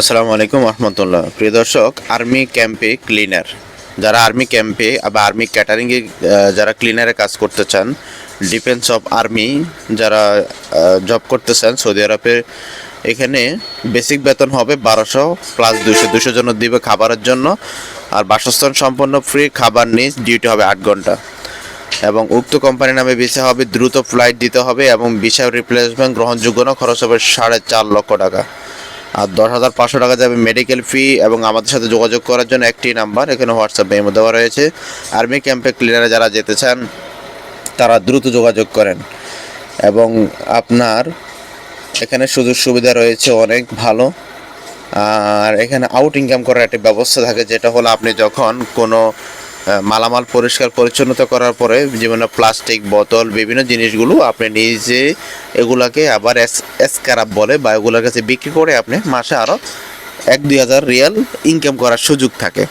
আসসালামু আলাইকুম রহমতুল্লাহ। প্রিয় দর্শক আর্মি ক্যাম্পে ক্লিনার যারা আর্মি ক্যাম্পে বা আর্মি ক্যাটারিংয়ে যারা ক্লিনারে কাজ করতে চান ডিফেন্স অফ আর্মি যারা জব করতে চান সৌদি আরবে এখানে বেসিক বেতন হবে বারোশো প্লাস দুশো দুশো জন দিবে খাবারের জন্য, আর বাসস্থান সম্পন্ন ফ্রি খাবার নিয়ে ডিউটি হবে আট ঘণ্টা। এবং উক্ত কোম্পানির নামে ভিসা হবে, দ্রুত ফ্লাইট দিতে হবে এবং ভিসা রিপ্লেসমেন্ট গ্রহণযোগ্য না, খরচ হবে সাড়ে চার লক্ষ টাকা। আর দশ হাজার পাঁচশো টাকা যাবে মেডিকেল ফি এবং আমাদের সাথে যোগাযোগ করার জন্য একটি নাম্বার এখানে হোয়াটসঅ্যাপ মেমো দেওয়া রয়েছে। আর্মি ক্যাম্পে ক্লিনারে যারা যেতে চান, তারা দ্রুত যোগাযোগ করেন। এবং আপনার এখানে সুযোগ সুবিধা রয়েছে অনেক ভালো। আর এখানে আউট ইনকাম করার একটি ব্যবস্থা থাকে, যেটা হলো আপনি যখন কোনো মালামাল পরিষ্কার পরিচ্ছন্নতা করার পরে যেমন প্লাস্টিক বোতল, বিভিন্ন জিনিসগুলো আপনি নিজে এগুলাকে আবার এসকারাপ বলে বা এগুলোর কাছে বিক্রি করে আপনি মাসে আরও এক, দুই হাজার রিয়াল ইনকাম করার সুযোগ থাকে।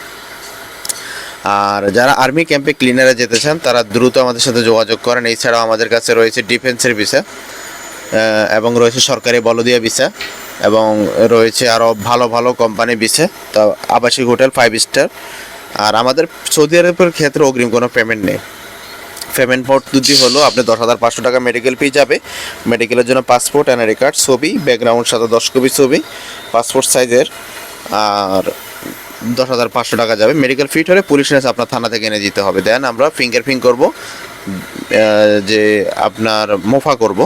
আর যারা আর্মি ক্যাম্পে ক্লিনারে যেতে চান, তারা দ্রুত আমাদের সাথে যোগাযোগ করেন। এছাড়াও আমাদের কাছে রয়েছে ডিফেন্সের ভিসা এবং রয়েছে সরকারি বলদিয়া ভিসা এবং রয়েছে আরও ভালো ভালো কোম্পানি ভিসা তা আবাসিক হোটেল ফাইভ স্টার আর আমাদের সৌদি আরবের ক্ষেত্রে অগ্রিম কোনো পেমেন্ট নেই। পেমেন্ট ফোর্ট দুটি হলো, আপনি দশ হাজার পাঁচশো টাকা মেডিকেল ফি যাবে মেডিকেলের জন্য পাসপোর্ট এনআইডি কার্ড ছবি ব্যাকগ্রাউন্ড সাথে দশ কপি ছবি পাসপোর্ট সাইজের আর দশ হাজার পাঁচশো টাকা যাবে। মেডিকেল ফিট হলে পুলিশ লাইসেন্স আপনার থানা থেকে এনে দিতে হবে। দেন আমরা ফিঙ্গার ফিং করব যে আপনার মোফা করব।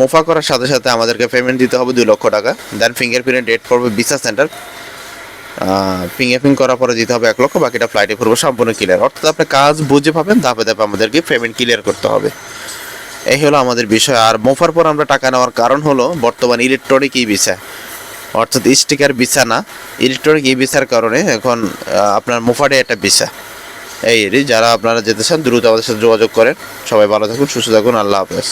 মোফা করার সাথে সাথে আমাদেরকে পেমেন্ট দিতে হবে দুই লক্ষ টাকা। দেন ফিঙ্গারপ্রিন্টের ডেট পড়বে বিসা সেন্টার ফিঙ্গারপ্রিন্ট করার পরে দিতে হবে এক লক্ষ, বাকিটা ফ্লাইটে পড়বে সম্পূর্ণ ক্লিয়ার অর্থাৎ আপনি কাজ বুঝে পাবেন ধাপে ধাপে আমাদেরকে পেমেন্ট ক্লিয়ার করতে হবে। এই হলো আমাদের বিষয়। আর মোফার পর আমরা টাকা নেওয়ার কারণ হলো, বর্তমান ইলেকট্রনিক ই ভিসা অর্থাৎ স্টিকার ভিসা না ইলেকট্রনিক ই ভিসার কারণে এখন আপনার মোফাডে একটা ভিসা এই যারা আপনারা যেতে চান, দ্রুত আমাদের সাথে যোগাযোগ করেন। সবাই ভালো থাকুন, সুস্থ থাকুন, আল্লাহ হাফেজ।